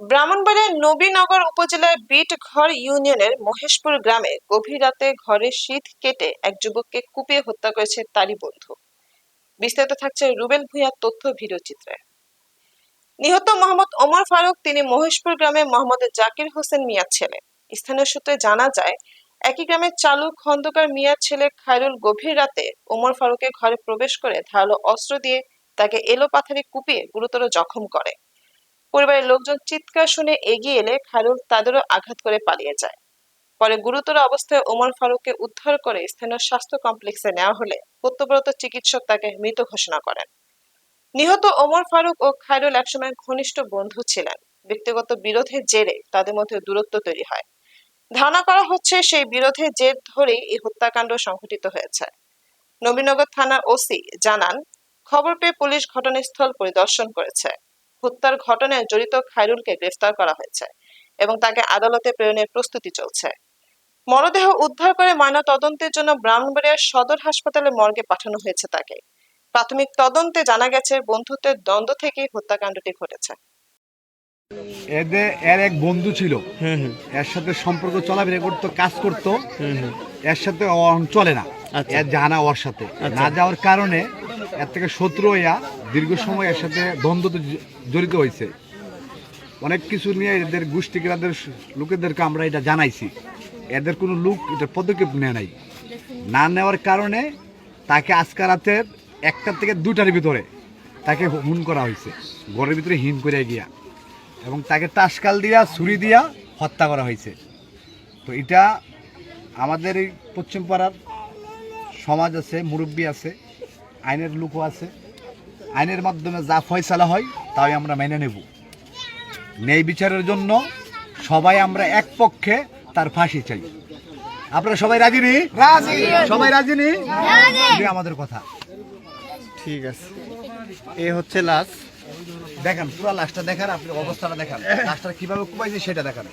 ব্রাহ্মণবাড়িয়ার নবীনগর উপজেলার বিটঘর ইউনিয়নের মহেশপুর গ্রামে গভীর রাতে ঘরের শীত কেটে এক যুবককে কুপিয়ে হত্যা করেছে তারই বন্ধু। বিস্তারিত থাকছে রুবেল ভূঁইয়ার তথ্য ভিডিও চিত্রে। নিহত মোহাম্মদ ওমর ফারুক, তিনি মহেশপুর গ্রামে মোহাম্মদ জাকির হোসেন মিয়ার ছেলে। স্থানীয় সূত্রে জানা যায়, একই গ্রামের চালু খন্দকার মিয়ার ছেলে খায়রুল গভীর রাতে ওমর ফারুকের ঘরে প্রবেশ করে ধারালো অস্ত্র দিয়ে তাকে এলো পাথারে কুপিয়ে গুরুতর জখম করে। পরিবারের লোকজন চিৎকার শুনে এগিয়ে এলে খায়রুল তাদেরও আঘাত করে পালিয়ে যায়। পরে গুরুতর অবস্থায় ওমর ফারুককে উদ্ধার করে স্থানীয় স্বাস্থ্য কমপ্লেক্সে নেওয়া হলে কর্তব্যরত চিকিৎসক তাকে মৃত ঘোষণা করেন। নিহত ওমর ফারুক ও খায়রুল একসময় ঘনিষ্ঠ বন্ধু ছিলেন। ব্যক্তিগত বিরোধের জেরে তাদের মধ্যে দূরত্ব তৈরি হয়। ধারণা করা হচ্ছে সেই বিরোধের জের ধরেই এই হত্যাকাণ্ড সংঘটিত হয়েছে। নবীনগর থানার ওসি জানান, খবর পেয়ে পুলিশ ঘটনাস্থল পরিদর্শন করেছে। হত্যার ঘটনায় জড়িত খায়রুলকে গ্রেফতার করা হয়েছে এবং তাকে আদালতে প্রেরণের প্রস্তুতি চলছে। মরদেহ উদ্ধার করে ময়না তদন্তের জন্য ব্রাহ্মণবাড়িয়ার সদর হাসপাতালে মর্গে পাঠানো হয়েছে তাকে। প্রাথমিক তদন্তে জানা গেছে বন্ধুত্বের দ্বন্দ্ব থেকেই হত্যাকাণ্ডটি ঘটেছে। এদের এর এক বন্ধু ছিল। হুম হুম। এর সাথে সম্পর্ক চলাফেরা করতো কাজ করতো। হুম হুম। এর সাথে চলে না। আচ্ছা। এর জানা ওর সাথে। আচ্ছা। না যাওয়ার কারণে এর থেকে শত্রু হইয়া দীর্ঘ সময় এর সাথে দ্বন্দ্বতে জ- জড়িত হয়েছে অনেক কিছু নিয়ে এদের গোষ্ঠীগ্রাদের লোকেদেরকে আমরা এটা জানাইছি। এদের কোনো লোক এটা পদক্ষেপ নেয় নাই। না নেওয়ার কারণে তাকে আজকে রাতের একটার থেকে দুটার ভিতরে তাকে হুন করা হয়েছে ঘরের ভিতরে হিন করে গিয়া। এবং তাকে টাসকাল দিয়া, ছুরি দিয়া হত্যা করা হয়েছে তো এটা আমাদের এই পশ্চিম পাড়ার সমাজ আছে, মুরব্বী আছে। আইনের লুকও আছে। আইনের মাধ্যমে যা ফয়সালা হয় তাই আমরা মেনে নেব। ন্যায় বিচারের জন্য সবাই আমরা এক পক্ষে তার ফাঁসি চাই। আপনারা সবাই রাজি নি? রাজি। সবাই রাজি নি? আমাদের কথা। ঠিক আছে। এ হচ্ছে লাশ দেখান পুরো লাশটা দেখান আপনি অবস্থাটা দেখান। লাশটা কীভাবে কুপাইছে সেটা দেখান।